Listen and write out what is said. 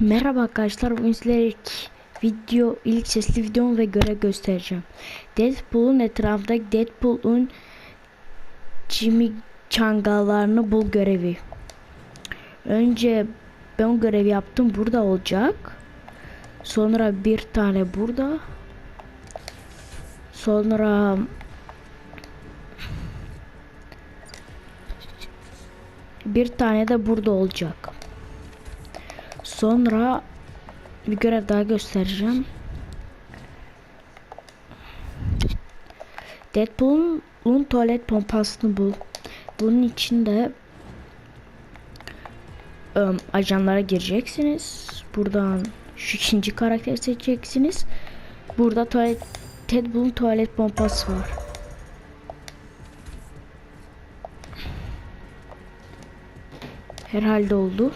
Merhaba arkadaşlar bugün sizlere ilk video ilk sesli videomu ve görev göstereceğim. Deadpool'un etrafındaki Deadpool'un çangallarını bul görevi. Önce ben o görevi yaptım burada olacak. Sonra bir tane burada. Sonra bir tane de burada olacak. Sonra bir görev daha göstereceğim. Deadpool'un tuvalet pompasını bul. Bunun için de ım, ajanlara gireceksiniz. Buradan şu ikinci karakteri seçeceksiniz. Burada tuvalet Deadpool'un tuvalet pompası var. Herhalde oldu.